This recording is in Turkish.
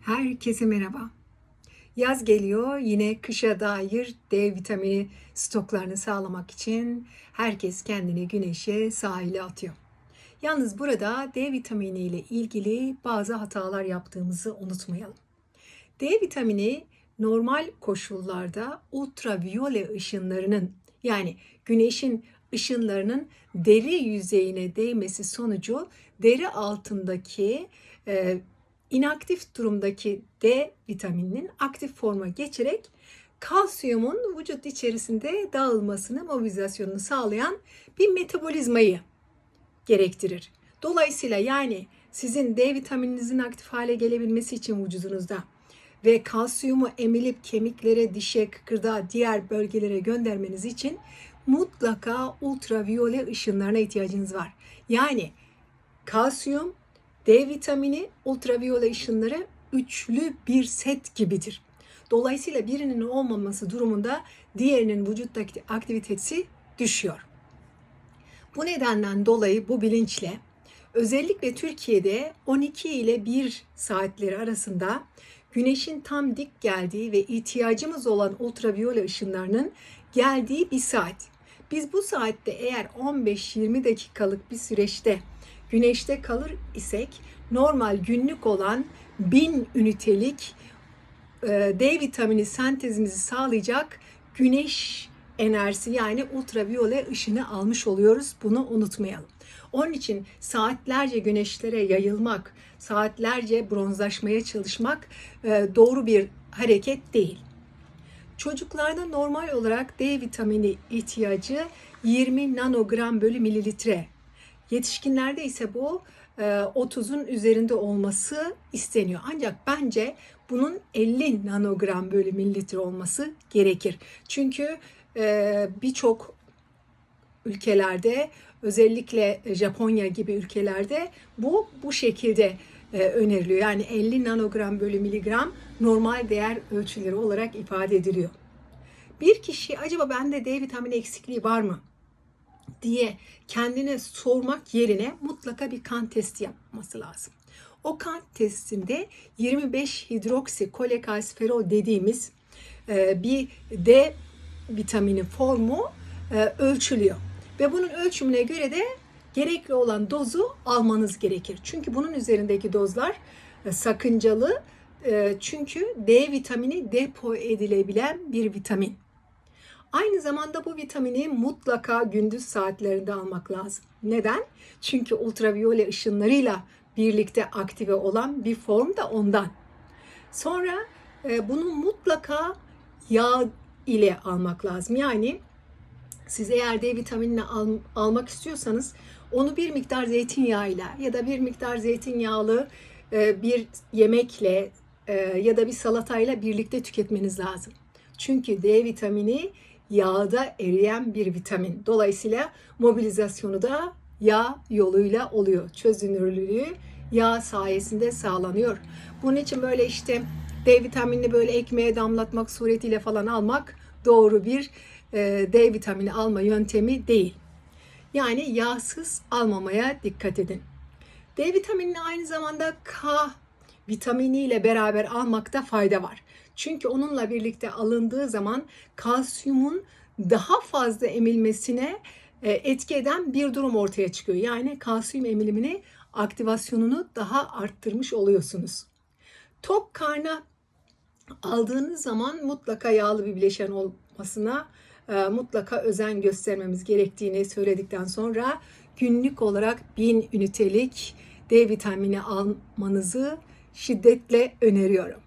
Herkese merhaba. Yaz geliyor. Yine kışa dair D vitamini stoklarını sağlamak için herkes kendini güneşe, sahile atıyor. Yalnız burada D vitamini ile ilgili bazı hatalar yaptığımızı unutmayalım. D vitamini normal koşullarda ultraviyole ışınlarının yani güneşin ışınlarının deri yüzeyine değmesi sonucu deri altındaki e, inaktif durumdaki D vitamininin aktif forma geçerek kalsiyumun vücut içerisinde dağılmasını, mobilizasyonunu sağlayan bir metabolizmayı gerektirir. Dolayısıyla yani sizin D vitamininizin aktif hale gelebilmesi için vücudunuzda ve kalsiyumu emilip kemiklere, dişe, kıkırdağa, diğer bölgelere göndermeniz için mutlaka ultraviyole ışınlarına ihtiyacınız var. Yani kalsiyum, D vitamini, ultraviyole ışınları üçlü bir set gibidir. Dolayısıyla birinin olmaması durumunda diğerinin vücuttaki aktivitesi düşüyor. Bu nedenden dolayı bu bilinçle özellikle Türkiye'de 12 ile 1 saatleri arasında güneşin tam dik geldiği ve ihtiyacımız olan ultraviyole ışınlarının geldiği bir saat. Biz bu saatte eğer 15-20 dakikalık bir süreçte güneşte kalır isek normal günlük olan 1000 ünitelik e, D vitamini sentezimizi sağlayacak güneş enerjisi yani ultraviyole ışını almış oluyoruz. Bunu unutmayalım. Onun için saatlerce güneşlere yayılmak, saatlerce bronzlaşmaya çalışmak e, doğru bir hareket değil. Çocuklarda normal olarak D vitamini ihtiyacı 20 nanogram bölü mililitre. Yetişkinlerde ise bu 30'un üzerinde olması isteniyor. Ancak bence bunun 50 nanogram bölü mililitre olması gerekir. Çünkü e, birçok ülkelerde özellikle Japonya gibi ülkelerde bu bu şekilde e, öneriliyor. Yani 50 nanogram bölü miligram normal değer ölçüleri olarak ifade ediliyor. Bir kişi acaba bende D vitamini eksikliği var mı diye kendine sormak yerine mutlaka bir kan testi yapması lazım. O kan testinde 25 hidroksi kolekalsiferol dediğimiz e, bir D vitamini formu e, ölçülüyor. Ve bunun ölçümüne göre de gerekli olan dozu almanız gerekir. Çünkü bunun üzerindeki dozlar e, sakıncalı. Çünkü D vitamini depo edilebilen bir vitamin. Aynı zamanda bu vitamini mutlaka gündüz saatlerinde almak lazım. Neden? Çünkü ultraviyole ışınlarıyla birlikte aktive olan bir form da ondan. Sonra e, bunu mutlaka yağ ile almak lazım. Yani siz eğer D vitaminini al, almak istiyorsanız onu bir miktar zeytinyağıyla ya da bir miktar zeytinyağlı e, bir yemekle e, ya da bir salatayla birlikte tüketmeniz lazım. Çünkü D vitamini yağda eriyen bir vitamin. Dolayısıyla mobilizasyonu da yağ yoluyla oluyor. Çözünürlüğü yağ sayesinde sağlanıyor. Bunun için böyle işte D vitaminini böyle ekmeğe damlatmak suretiyle falan almak doğru bir e, D vitamini alma yöntemi değil. Yani yağsız almamaya dikkat edin. D vitaminini aynı zamanda K vitaminiyle beraber almakta fayda var. Çünkü onunla birlikte alındığı zaman kalsiyumun daha fazla emilmesine e, etki eden bir durum ortaya çıkıyor. Yani kalsiyum emilimini aktivasyonunu daha arttırmış oluyorsunuz. Tok karna aldığınız zaman mutlaka yağlı bir bileşen olmasına e, mutlaka özen göstermemiz gerektiğini söyledikten sonra günlük olarak 1000 ünitelik D vitamini almanızı şiddetle öneriyorum.